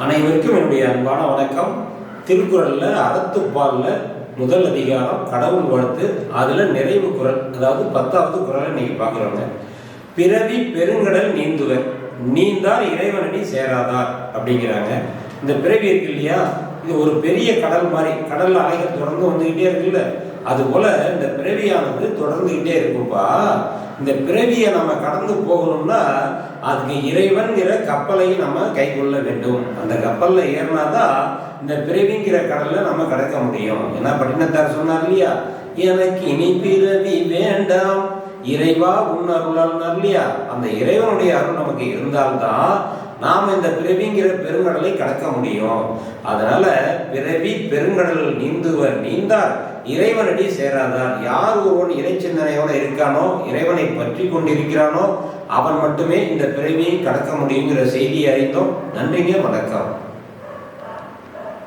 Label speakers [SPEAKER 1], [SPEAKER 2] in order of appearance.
[SPEAKER 1] அனைவருக்கும் என்னுடைய அன்பான வணக்கம். திருக்குறளில் அறத்துப்பால்ல முதல் அதிகாரம் கடவுள் வாழ்த்து அதில் நிறைவு குறள் அதாவது பத்தாவது குரலை நீங்கள் பார்க்குறோங்க பிறவி பெருங்கடல் நீந்துவர் நீந்தார் இறைவனடி சேராதார் அப்படிங்கிறாங்க. இந்த பிறவி இருக்கு இல்லையா? இது ஒரு பெரிய கடல் மாதிரி கடல் அலைகள் தொடர்ந்து வந்துக்கிட்டே இருக்குல்ல. அதுபோல் இந்த பிறவியானது தொடர்ந்துக்கிட்டே இருக்கும்பா. இந்த பிறவியை நம்ம கடந்து போகணும்னா அதுக்கு இறைவன்கிற கப்பலையும் நம்ம கை கொள்ள வேண்டும். அந்த கப்பலில் ஏறினாதான் இந்த பிறவிங்கிற கடலில் நம்ம கடக்க முடியும். ஏன்னா பட்டினத்தார் சொன்னார் இல்லையா? எனக்கு இனி பிறவி வேண்டாம். இறைவா உன் அருளால் இல்லையா? அந்த இறைவனுடைய அருள் நமக்கு இருந்தால்தான் நாம் இந்த பிறவிங்கிற பெருங்கடலை கடக்க முடியும். அதனால பிறவி பெருங்கடல் நீந்துவர் நீந்தார். இறைவனடி சேராதான் யார் ஒருவன் இறை சிந்தனையோடு இருக்கானோ இறைவனை பற்றி கொண்டிருக்கிறானோ அவன் மட்டுமே இந்த பிறவியை கடக்க முடியுங்கிற செய்தியை அறிந்தோம். நன்றிங்க வணக்கம்.